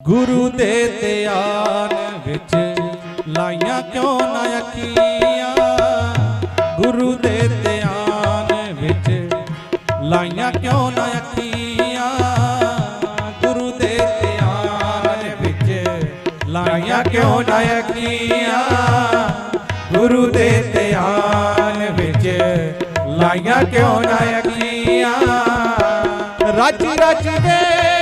ਗੁਰੂ ਦੇ ਧਿਆਨ ਵਿੱਚ ਲਾਈਆਂ ਕਿਉਂ ਨਾ ਅੱਖੀਆਂ ਗੁਰੂ ਦੇ ਧਿਆਨ ਵਿੱਚ ਲਾਈਆਂ ਕਿਉਂ ਨਾ ਅੱਖੀਆਂ ਗੁਰੂ ਦੇ ਧਿਆਨ ਵਿੱਚ ਲਾਈਆਂ ਕਿਉਂ ਨਾ ਅੱਖੀਆਂ ਗੁਰੂ ਦੇ ਧਿਆਨ ਵਿੱਚ ਲਾਈਆਂ ਕਿਉਂ ਨਾ ਅੱਖੀਆਂ ਰੱਜ ਰੱਜ ਵੇਖ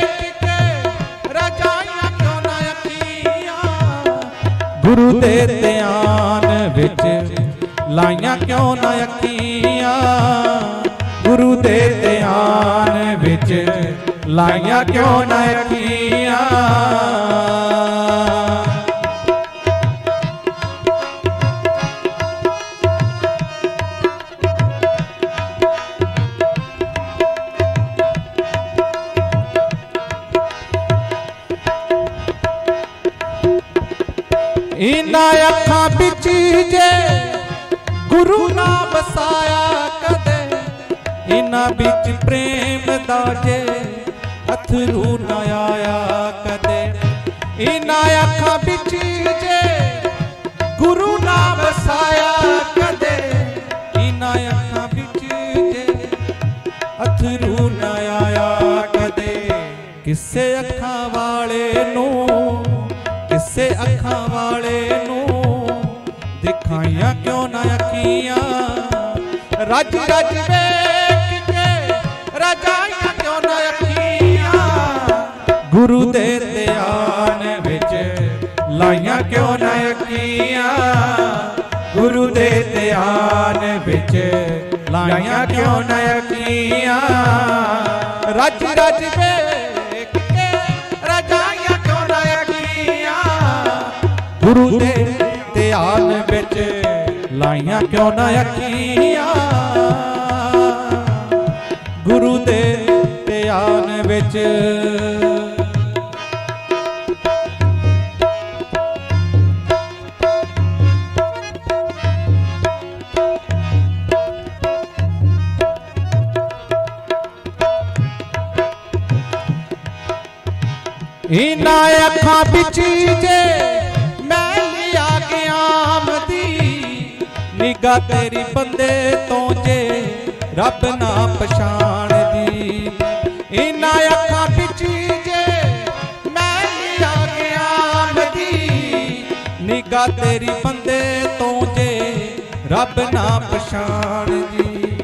ਗੁਰੂ ਦੇ ਧਿਆਨ ਵਿੱਚ ਲਾਈਆਂ ਕਿਉਂ ਨਾ ਅੱਖੀਆਂ? ਗੁਰੂ ਦੇ ਧਿਆਨ ਵਿੱਚ ਲਾਈਆਂ ਕਿਉਂ ਨਾ ਅੱਖੀਆਂ? ਇਨਾਂ ਅੱਖਾਂ ਵਿੱਚ ਜੇ ਗੁਰੂ ਨਾ ਵਸਾਇਆ ਕਦੇ ਇਨਾਂ ਵਿੱਚ ਪ੍ਰੇਮ ਦਾ ਜੇ ਅਥਰੂ ਨਾ ਆਇਆ ਕਦੇ। ਇਨਾਂ ਅੱਖਾਂ ਵਿੱਚ ਜੇ ਗੁਰੂ ਨਾ ਵਸਾਇਆ ਕਦੇ ਇਨਾਂ ਅੱਖਾਂ ਵਿੱਚ ਜੇ ਅਥਰੂ ਨਾ ਆਇਆ ਕਦੇ। ਕਿਸੇ ਅੱਖਾਂ ਵਾਲੇ ਨੂੰ ਕਿਸੇ ਅੱਖਾਂ ਵਾਲੇ ਨੂੰ ਦਿਖਾਈਆਂ ਕਿਉਂ ਨਾ ਅੱਖੀਆਂ? ਰੱਜ ਰੱਜ ਵੇਖ ਕੇ ਰਜਾਈਆਂ ਕਿਉਂ ਨਾ ਅੱਖੀਆਂ? ਗੁਰੂ ਦੇ ਧਿਆਨ ਵਿੱਚ ਲਾਈਆਂ ਕਿਉਂ ਨਾ ਅੱਖੀਆਂ? ਗੁਰੂ ਦੇ ਧਿਆਨ ਵਿੱਚ ਲਾਈਆਂ ਕਿਉਂ ਨਾ ਅੱਖੀਆਂ? ਰੱਜ ਰੱਜ ਵੇਖ ਗੁਰੂ ਦੇ ਧਿਆਨ ਵਿੱਚ ਲਾਈਆਂ ਕਿਉਂ ਨਾ ਅੱਖੀਆਂ? ਗੁਰੂ ਦੇ ਧਿਆਨ ਵਿੱਚ ਇਨਾਂ ਅੱਖਾਂ ਵਿੱਚ ਜੇ ਲਿਆ ਗਿਆ ਨਿਗਾ ਤੇਰੀ ਬੰਦੇ ਤੋਂ ਜੇ ਰੱਬ ਨਾ ਪਛਾਣਦੀ। ਇਨਾਂ ਅੱਖਾਂ ਵਿੱਚ ਜੇ ਮੈਂ ਲਿਆ ਗਿਆ ਆਮਦੀ। ਨਿਗਾ ਤੇਰੀ ਬੰਦੇ ਤੋਂ ਜੇ ਰੱਬ ਨਾ ਪਛਾਣਦੀ।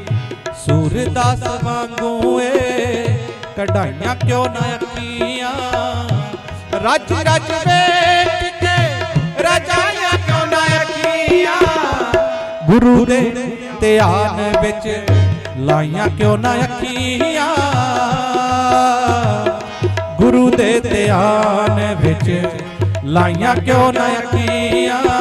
ਸੂਰਦਾਸ ਵਾਂਗੂ ਏ, ਕਢਾਈਆਂ ਕਿਉਂ ਨਾ ਅੱਖੀਆਂ। ਰੱਜ ਰੱਜ ਵੇਖ ਗੁਰੂ ਦੇ ਧਿਆਨ ਵਿੱਚ ਲਾਈਆਂ ਕਿਉਂ ਨਾ ਅੱਖੀਆਂ? ਗੁਰੂ ਦੇ ਧਿਆਨ ਵਿੱਚ ਲਾਈਆਂ ਕਿਉਂ ਨਾ ਅੱਖੀਆਂ?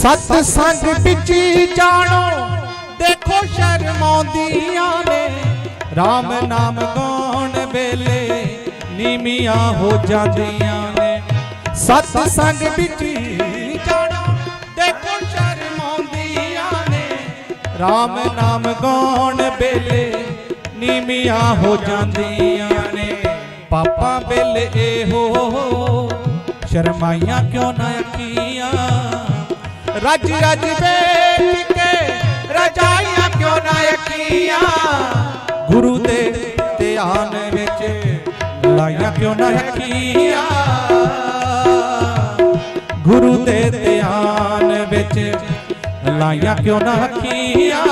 ਸਤ ਸੰਗ ਵਿੱਚ ਜਾਣੋ ਦੇਖੋ ਸ਼ਰਮਾਉਂਦੀਆਂ ਨੇ RAM ਨਾਮ ਗਾਉਣ ਵੇਲੇ ਨੀਮੀਆਂ ਹੋ ਜਾਂਦੀਆਂ ਨੇ ਸਤ ਸੰਗ ਵਿੱਚ ਜਾਣੋ ਦੇਖੋ ਸ਼ਰਮਾਉਂਦੀਆਂ ਨੇ RAM ਨਾਮ ਗਾਉਣ ਵੇਲੇ ਨੀਮੀਆਂ ਹੋ ਜਾਂਦੀਆਂ ਨੇ ਪਾਪਾਂ ਵੇਲੇ ਇਹੋ ਸ਼ਰਮਾਈਆਂ ਕਿਉਂ ਨਾ ਅੱਖੀਆਂ ਰੱਜ ਰੱਜ ਵੇਖ ਕੇ ਰਜਾਈਆਂ ਕਿਉਂ ਨਾ ਅੱਖੀਆਂ ਗੁਰੂ ਦੇ ਧਿਆਨ ਵਿੱਚ ਲਾਈਆਂ ਕਿਉਂ ਨਾ ਅੱਖੀਆਂ ਗੁਰੂ ਦੇ ਧਿਆਨ ਵਿੱਚ ਲਾਈਆਂ ਕਿਉਂ ਨਾ ਅੱਖੀਆਂ